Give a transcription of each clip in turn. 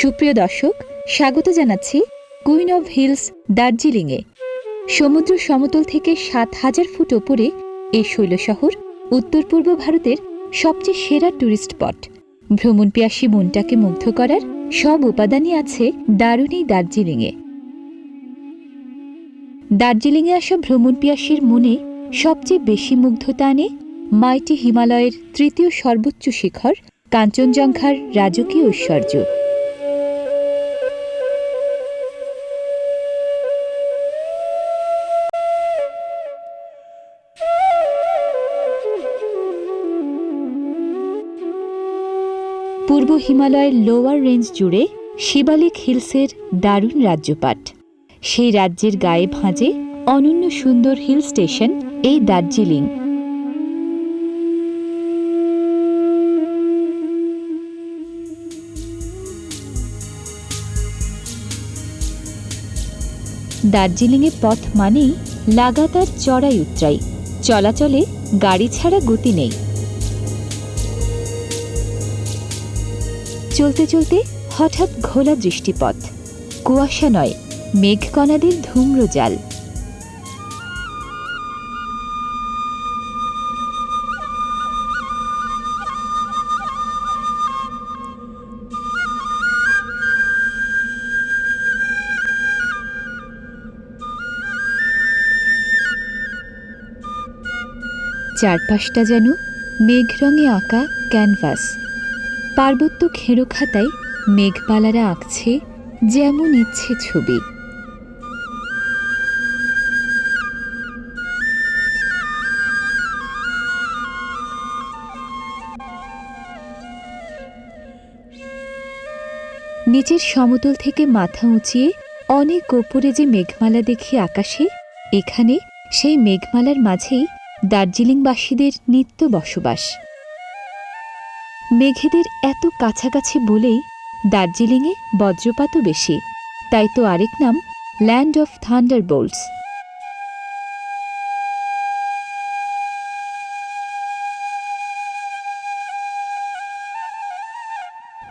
সুপ্রিয় দর্শক, স্বাগত জানাচ্ছি কুইন অফ হিলস দার্জিলিংয়ে। সমুদ্র সমতল থেকে সাত হাজার ফুট ওপরে এই শৈলশহর উত্তর পূর্ব ভারতের সবচেয়ে সেরা ট্যুরিস্ট স্পট ভ্রমণ পিয়াসী মনটাকে মুগ্ধ করার সব উপাদানই আছে দারুণ এই দার্জিলিংয়ে। দার্জিলিংয়ে আসা ভ্রমণ পিয়াসীর মনে সবচেয়ে বেশি মুগ্ধতা আনে মাইটি হিমালয়ের তৃতীয় সর্বোচ্চ শিখর কাঞ্চনজঙ্ঘার রাজকীয় ঐশ্বর্য। পূর্ব হিমালয়ের লোয়ার রেঞ্জ জুড়ে শিবালিক হিলসের দারুণ রাজ্যপাট। সেই রাজ্যের গায়ে ভাঁজে অনন্য সুন্দর হিল স্টেশন এই দার্জিলিং। দার্জিলিংয়ে পথ মানেই লাগাতার চড়াই উতরাই চলাচলে গাড়ি ছাড়া গতি নেই। চলতে চলতে হঠাৎ ঘোলা দৃষ্টিপথ। কুয়াশা নয়, মেঘকণাদের ধূম্র জাল। চারপাশটা যেন মেঘরঙে আঁকা ক্যানভাস। পার্বত্য খেরো খাতায় মেঘপালারা আঁকছে যেমন ইচ্ছে ছবি। নিচের সমতল থেকে মাথা উঁচিয়ে অনেক ওপরে যে মেঘমালা দেখি আকাশে, এখানে সেই মেঘমালার মাঝেই দার্জিলিংবাসীদের নিত্য বসবাস। মেঘেদের এত কাছাকাছি বলেই দার্জিলিংয়ে বজ্রপাতও বেশি। তাই তো আরেক নাম ল্যান্ড অফ থান্ডার বোল্টস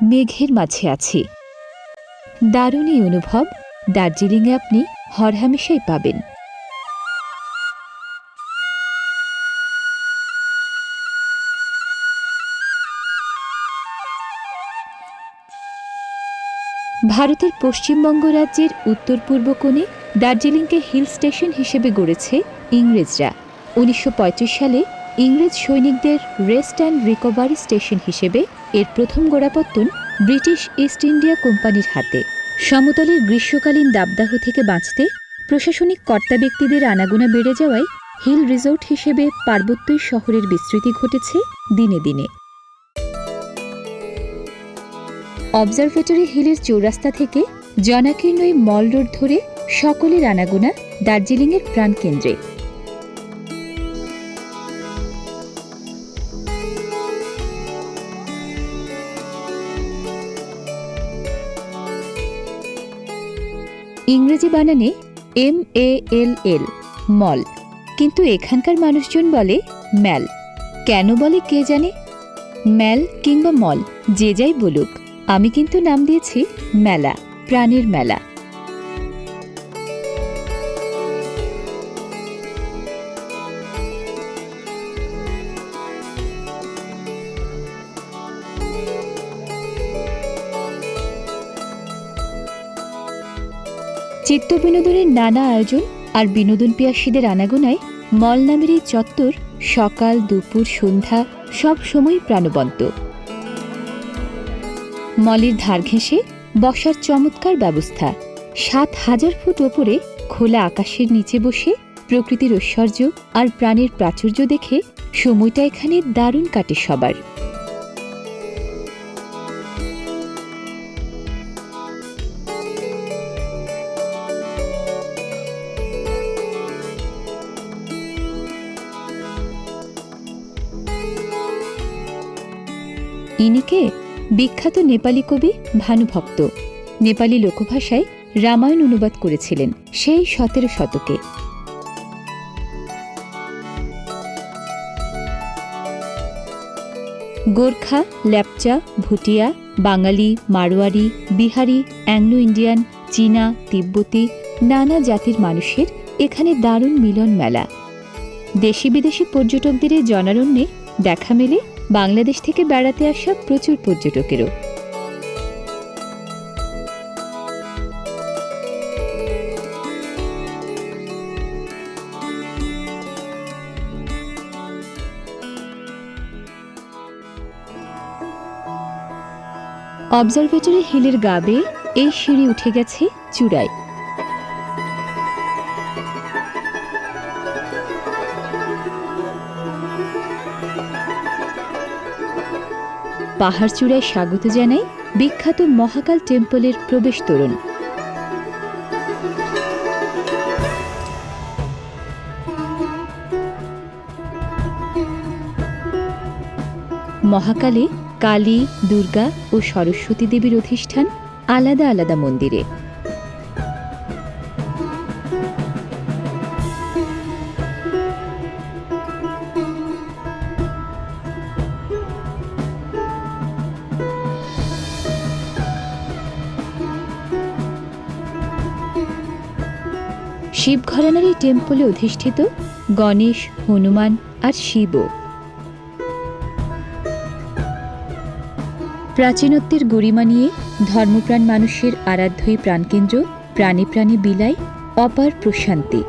মেঘের মাঝে আছি। দারুণ এই অনুভব, দার্জিলিংয়ে আপনি হরহামেশাই পাবেন। ভারতের পশ্চিমবঙ্গ রাজ্যের উত্তর পূর্ব কোণে দার্জিলিংকে হিল স্টেশন হিসেবে গড়েছে ইংরেজরা। উনিশশো পঁয়ত্রিশ সালে ইংরেজ সৈনিকদের রেস্ট অ্যান্ড রিকভারি স্টেশন হিসেবে এর প্রথম গোড়াপত্তন ব্রিটিশ ইস্ট ইন্ডিয়া কোম্পানির হাতে। সমতলের গ্রীষ্মকালীন দাবদাহ থেকে বাঁচতে প্রশাসনিক কর্তা ব্যক্তিদের আনাগোনা বেড়ে যাওয়ায় হিল রিসোর্ট হিসেবে পার্বত্যই শহরের বিস্তৃতি ঘটেছে দিনে দিনে। অবজারভেটরি হিলের চৌরাস্তা থেকে জনাকীর্ণ এই মল রোড ধরে সকলের আনাগোনা দার্জিলিংয়ের প্রাণকেন্দ্রে। ইংরেজি বানানে এম এ এল এল, মল। কিন্তু এখানকার মানুষজন বলে ম্যাল। কেন বলে কে জানে? ম্যাল কিংবা মল, যে যাই বলুক। আমি কিন্তু নাম দিয়েছি মেলা, প্রাণের মেলা। চিত্ত বিনোদনের নানা আয়োজন আর বিনোদন পিয়াসীদের আনাগোনায় মল নামের এই চত্বর সকাল, দুপুর, সন্ধ্যা সব সময় প্রাণবন্ত। মলের ধার ঘেঁষে বসার চমৎকার ব্যবস্থা। সাত হাজার ফুট ওপরে খোলা আকাশের নিচে বসে প্রকৃতির ঐশ্বর্য আর প্রাণের প্রাচুর্য দেখে সময়টা এখানে দারুণ কাটে সবার। ইনিকে বিখ্যাত নেপালি কবি ভানুভক্ত নেপালি লোকভাষায় রামায়ণ অনুবাদ করেছিলেন সেই সতেরো শতকে। গোর্খা, ল্যাপচা, ভুটিয়া, বাঙালি, মারোয়ারি, বিহারি, অ্যাংলো ইন্ডিয়ান, চীনা, তিব্বতী, নানা জাতির মানুষের এখানে দারুণ মিলন মেলা দেশি বিদেশি পর্যটকদের জনারণ্যে দেখা মেলে বাংলাদেশ থেকে বেড়াতে আসা প্রচুর পর্যটকেরও। অবজারভেটরি হিলের গা বেয়ে এই সিঁড়ি উঠে গেছে চূড়ায়। পাহাড় চূড়ায় স্বাগত জানাই বিখ্যাত মহাকাল টেম্পলের প্রবেশ তরুণ। মহাকালে কালী, দুর্গা ও সরস্বতী দেবীর অধিষ্ঠান আলাদা আলাদা মন্দিরে। শিব ঘরানার এই টেম্পলে অধিষ্ঠিত গণেশ, হনুমান আর শিব। প্রাচীনত্বের গরিমা নিয়ে ধর্মপ্রাণ মানুষের আরাধ্যই প্রাণকেন্দ্র, প্রাণী প্রাণী বিলাই অপার প্রশান্তি।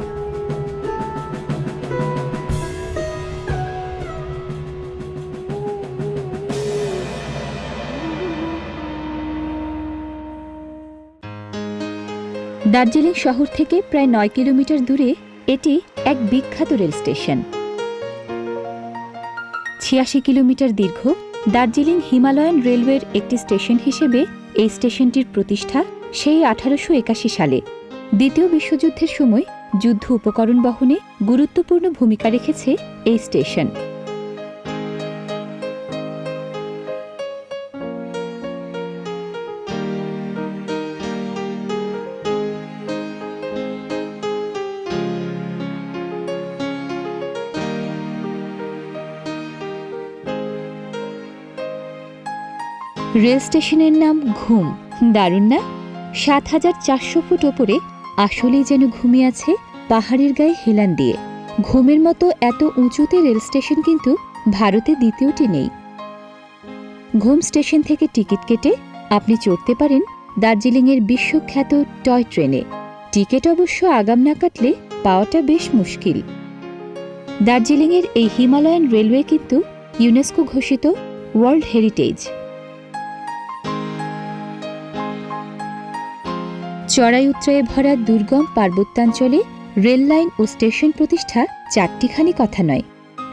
দার্জিলিং শহর থেকে প্রায় নয় কিলোমিটার দূরে এটি এক বিখ্যাত রেল স্টেশন। ছিয়াশি কিলোমিটার দীর্ঘ দার্জিলিং হিমালয়ান রেলওয়ের একটি স্টেশন হিসেবে এই স্টেশনটির প্রতিষ্ঠা সেই আঠারোশো একাশি সালে। দ্বিতীয় বিশ্বযুদ্ধের সময় যুদ্ধ উপকরণ বহনে গুরুত্বপূর্ণ ভূমিকা রেখেছে এই স্টেশন। রেল স্টেশনের নাম ঘুম। দারুণ না? সাত হাজার চারশো ফুট ওপরে আসলেই যেন ঘুমিয়ে আছে পাহাড়ের গায়ে হেলান দিয়ে। ঘুমের মতো এত উঁচুতে রেল স্টেশন কিন্তু ভারতে দ্বিতীয়টি নেই। ঘুম স্টেশন থেকে টিকিট কেটে আপনি চড়তে পারেন দার্জিলিংয়ের বিশ্বখ্যাত টয় ট্রেনে। টিকিট অবশ্য আগাম না কাটলে পাওয়াটা বেশ মুশকিল। দার্জিলিংয়ের এই হিমালয়ান রেলওয়ে কিন্তু ইউনেস্কো ঘোষিত ওয়ার্ল্ড হেরিটেজ। চড়াই উত্তরায় ভরা দুর্গম পার্বত্যাঞ্চলে রেল লাইন ও স্টেশন প্রতিষ্ঠা চারটিখানি কথা নয়।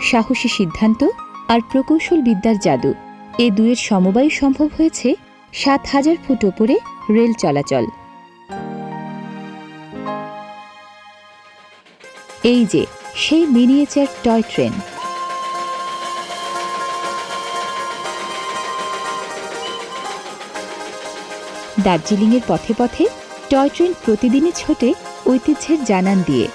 সাহসী সিদ্ধান্ত আর প্রকৌশল বিদ্যার জাদু। এ দুয়ের সমবায় সম্ভব হয়েছে সাত হাজার ফুট ওপরে রেল চলাচল। এই যে, সেই মিনিয়েচার টয় ট্রেন। দার্জিলিংয়ের পথে পথে টয় ট্রেন প্রতিদিনই ছোটে ঐতিহ্যের জানান দিয়ে।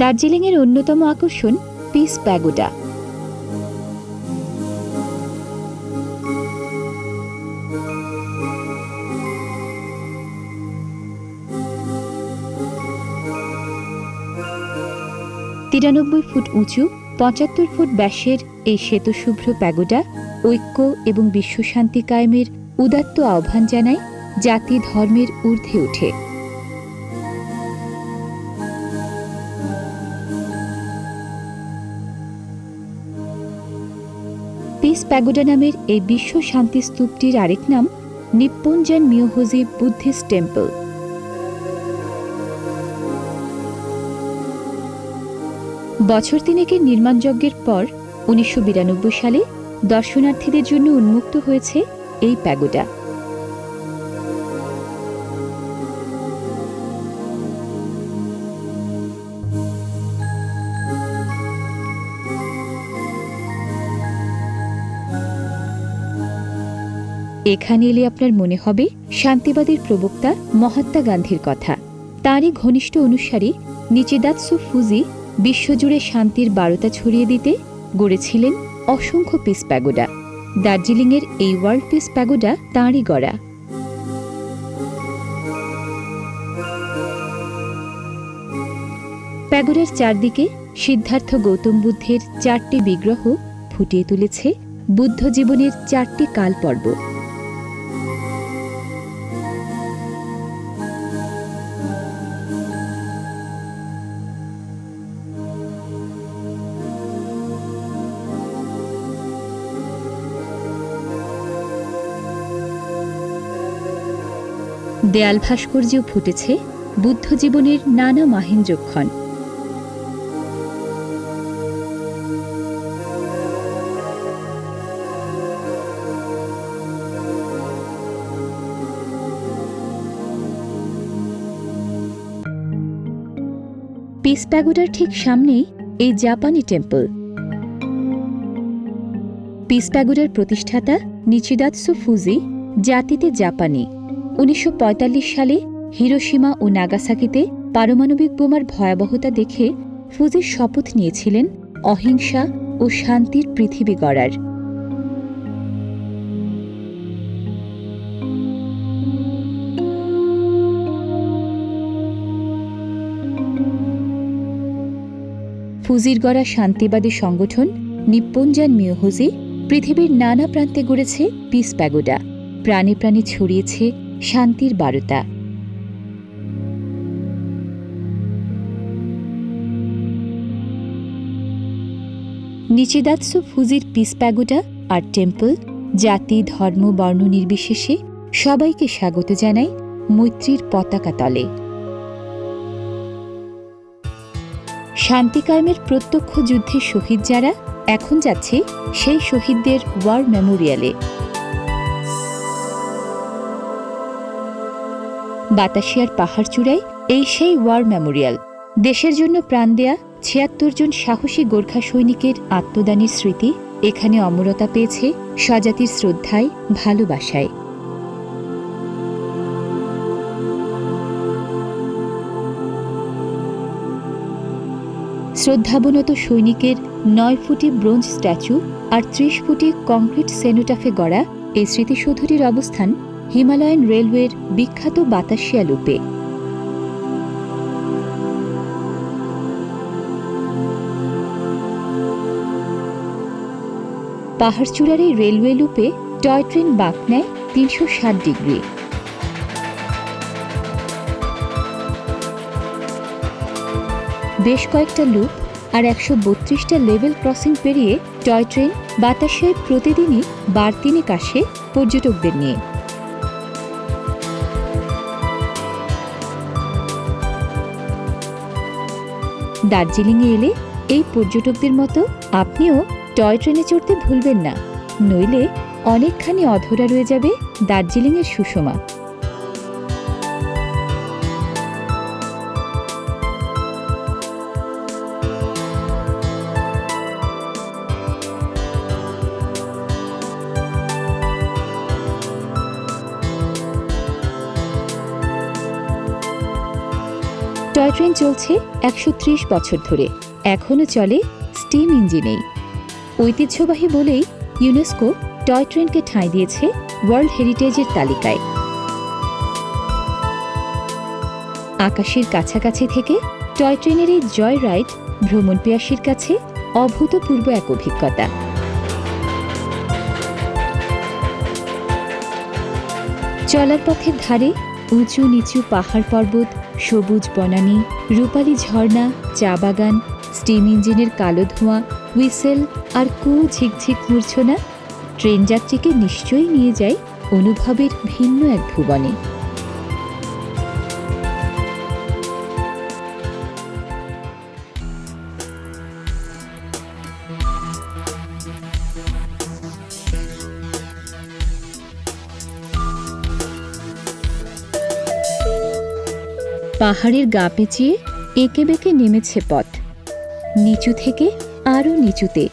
দার্জিলিংয়ের অন্যতম আকর্ষণ পিস প্যাগোডা। তিরানব্বই ফুট উঁচু, পঁচাত্তর ফুট ব্যাসের এই শ্বেতশুভ্র প্যাগোডা ঐক্য এবং বিশ্বশান্তি কায়েমের উদাত্ত আহ্বান জানায় জাতি ধর্মের ঊর্ধ্বে ওঠে। প্যাগোডা নামের এই বিশ্ব শান্তি স্তূপটির আরেক নাম নিপ্পঞ্জান মিওহোজি বুদ্ধিস্ট টেম্পল। বছর তিনেকের নির্মাণযজ্ঞের পর উনিশশো বিরানব্বই সালে দর্শনার্থীদের জন্য উন্মুক্ত হয়েছে এই প্যাগোডা। এখানে এলে আপনার মনে হবে শান্তিবাদের প্রবক্তা মহাত্মা গান্ধীর কথা। তারই ঘনিষ্ঠ অনুসারী নিচিদাৎসু ফুজি বিশ্বজুড়ে শান্তির বারতা ছড়িয়ে দিতে গড়েছিলেন অসংখ্য পিস প্যাগোডা দার্জিলিংয়ের এই ওয়ার্ল্ড পিস প্যাগোডা তাঁরই গড়া। প্যাগোডার চারদিকে সিদ্ধার্থ গৌতম বুদ্ধের চারটি বিগ্রহ ফুটিয়ে তুলেছে বুদ্ধ জীবনের চারটি কাল পর্ব দেয়াল ভাস্কর্যেও ফুটেছে বুদ্ধ জীবনের নানা মাহেন্দ্রক্ষণ। পিস প্যাগোডার ঠিক সামনেই এই জাপানি টেম্পল। পিস প্যাগোডার প্রতিষ্ঠাতা নিচিদাৎসু ফুজি জাতিতে জাপানি। উনিশশো পঁয়তাল্লিশ সালে হিরোসীমা ও নাগাসাকিতে পারমাণবিক বোমার ভয়াবহতা দেখে ফুজি শপথ নিয়েছিলেন অহিংসা ও শান্তির পৃথিবী গড়ার। ফুজির গড়া শান্তিবাদী সংগঠন নিপ্পঞ্জান মিয়োহজি পৃথিবীর নানা প্রান্তে গড়েছে পিস প্যাগোডা। প্রাণে প্রাণে ছড়িয়েছে শান্তির বারতা। নিচিদাৎসু ফুজির পিস প্যাগোডা আর টেম্পল, জাতি, ধর্ম, বর্ণ নির্বিশেষে সবাইকে স্বাগত জানায় মৈত্রীর পতাকা তলে। শান্তি কায়েমের প্রত্যক্ষ যুদ্ধে শহীদ যারা, এখন যাচ্ছে সেই শহীদদের ওয়ার মেমোরিয়ালে। বাতাসিয়ার পাহাড় চূড়ায় এই সেই ওয়ার মেমোরিয়াল। দেশের জন্য প্রাণ দেয়া ছিয়াত্তর জন সাহসী গোর্খা সৈনিকের আত্মদানের স্মৃতি এখানে অমরতা পেয়েছে স্বজাতির শ্রদ্ধায়, ভালোবাসায়। শ্রদ্ধাবনত সৈনিকের নয় ফুটি ব্রোঞ্জ স্ট্যাচু আর ত্রিশ ফুটি কংক্রিট সেনোটাফে গড়া এই স্মৃতিসৌধটির অবস্থান হিমালয়ান রেলওয়ের বিখ্যাত বাতাসিয়া লুপে। পাহাড়চূড়ার এই রেলওয়ে লুপে টয় ট্রেন বাঁক নেয় তিনশো ষাট ডিগ্রি। বেশ কয়েকটা লুপ আর একশো বত্রিশটা লেভেল ক্রসিং পেরিয়ে টয় ট্রেন বাতাসায় প্রতিদিনই বার তিনেক আসে পর্যটকদের নিয়ে। দার্জিলিংয়ে এলে এই পর্যটকদের মতো আপনিও টয় ট্রেনে চড়তে ভুলবেন না। নইলে অনেকখানি অধরা রয়ে যাবে দার্জিলিংয়ের সুষমা। টয় ট্রেন চলছে একশো ত্রিশ বছর ধরে। এখনও চলে স্টিম ইঞ্জিনেই। ঐতিহ্যবাহী বলেই ইউনেস্কো টয় ট্রেনকে ঠাঁই দিয়েছে ওয়ার্ল্ড হেরিটেজের তালিকায়। আকাশের কাছাকাছি থেকে টয় ট্রেনের এই জয় রাইড ভ্রমণ পিয়াসীর কাছে অভূতপূর্ব এক অভিজ্ঞতা। চলার পথের ধারে উঁচু নিচু পাহাড় পর্বত, সবুজ বনানি, রূপালি ঝর্ণা, চা বাগান, স্টিম ইঞ্জিনের কালো ধোঁয়া, হুইসেল আর কু ঝিকঝিক মূর্ছনা। ট্রেন যাত্রীকে নিশ্চয়ই নিয়ে যায় অনুভবের ভিন্ন এক ভুবনে। পাহাড়ের গা পেঁচিয়ে এঁকে বেঁকে নেমেছে পথ। নিচু থেকে আরও নিচুতে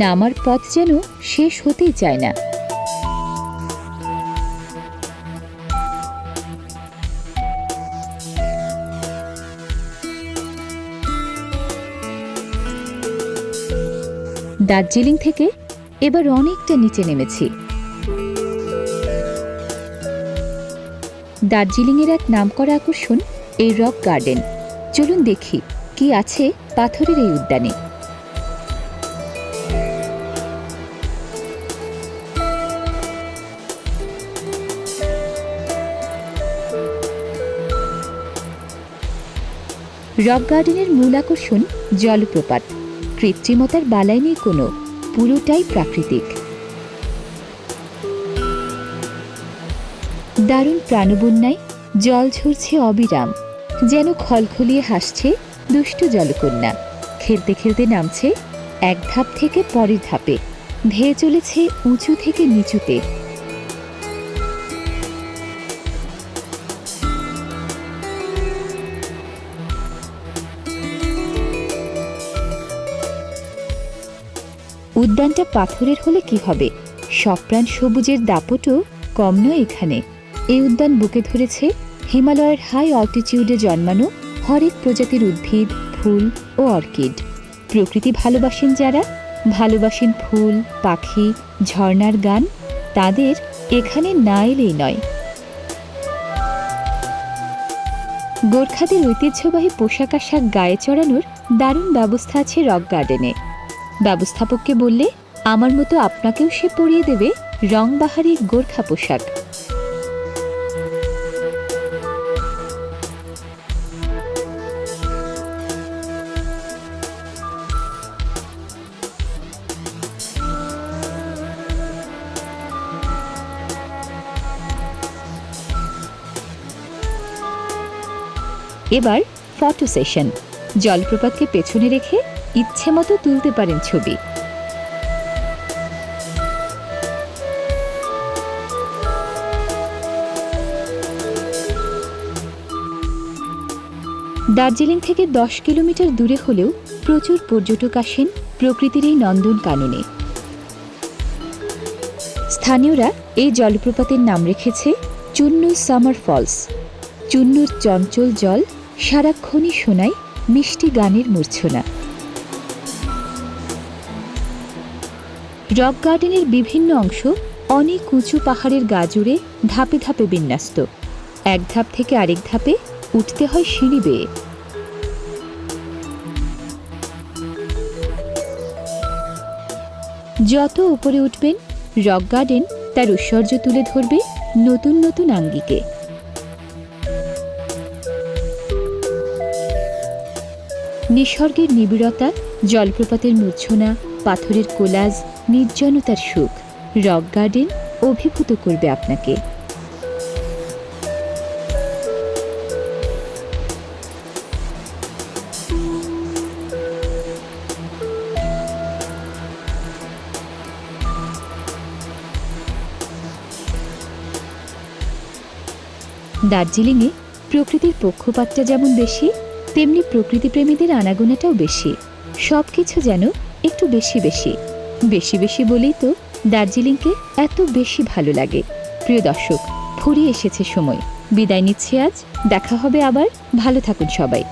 নামার পথ যেন শেষ হতেই চায় না। দার্জিলিং থেকে এবার অনেকটা নিচে নেমেছি। দার্জিলিংয়ের এক নামকরা আকর্ষণ এই রক গার্ডেন। চলুন দেখি কি আছে পাথরের এই উদ্যানে। রক গার্ডেনের মূল আকর্ষণ জলপ্রপাত। কৃত্রিমতার বালাই নেই কোনো, পুরোটাই প্রাকৃতিক। দারুণ প্রাণবন্যায় জল ঝরছে অবিরাম। যেন খলখলিয়ে হাসছে দুষ্টু জলকন্যা। খেলতে খেলতে নামছে এক ধাপ থেকে পরের ধাপে। ধেয়ে চলেছে উঁচু থেকে নিচুতে। উদ্যানটা পাথরের হলে কি হবে? সপ্রাণ সবুজের দাপটও কম নয় এখানে। এই উদ্যান বুকে ধরেছে হিমালয়ের হাই অল্টিটিউডে জন্মানো হরেক প্রজাতির উদ্ভিদ, ফুল ও অর্কিড। প্রকৃতি ভালোবাসেন যারা, ভালোবাসেন ফুল, পাখি, ঝর্ণার গান, তাদের এখানে না এলেই নয়। গোর্খাদের ঐতিহ্যবাহী পোশাক আশাক গায়ে চড়ানোর দারুণ ব্যবস্থা আছে রক গার্ডেনে। ব্যবস্থাপককে বললে, আমার মতো আপনাকেও সে পরিয়ে দেবে রংবাহারি গোর্খা পোশাক। এবার ফটো সেশন। জলপ্রপাতকে পেছনে রেখে ইচ্ছে মতো তুলতে পারেন ছবি। দার্জিলিং থেকে দশ কিলোমিটার দূরে হলেও প্রচুর পর্যটক আসেন প্রকৃতির এই নন্দন কাননে। স্থানীয়রা এই জলপ্রপাতের নাম রেখেছে চুন্নু সামার ফলস। চুন্নুর চঞ্চল জল সারাক্ষণই শোনায় মিষ্টি গানের মূর্ছনা। রক গার্ডেনের বিভিন্ন অংশ অনেক উঁচু পাহাড়ের গা জুড়ে ধাপে ধাপে বিন্যস্ত। এক ধাপ থেকে আরেক ধাপে উঠতে হয় সিঁড়ি বেয়ে। যত উপরে উঠবেন, রক গার্ডেন তার ঐশ্বর্য তুলে ধরবে নতুন নতুন আঙ্গিকে। নিসর্গের নিবিড়তা, জলপ্রপাতের মূর্ছনা, পাথরের কোলাজ, নির্জনতার সুখ। রক গার্ডেন অভিভূত করবে আপনাকে। দার্জিলিংয়ে প্রকৃতির পক্ষপাতটা যেমন বেশি তেমনি প্রকৃতিপ্রেমীদের আনাগোনাটাও বেশি। সব কিছু যেন একটু বেশি বেশি। বেশি বেশি বলেই তো দার্জিলিংকে এত বেশি ভালো লাগে। প্রিয় দর্শক, ফুরিয়ে এসেছে সময়। বিদায় নিচ্ছি আজ। দেখা হবে আবার। ভালো থাকুন সবাই।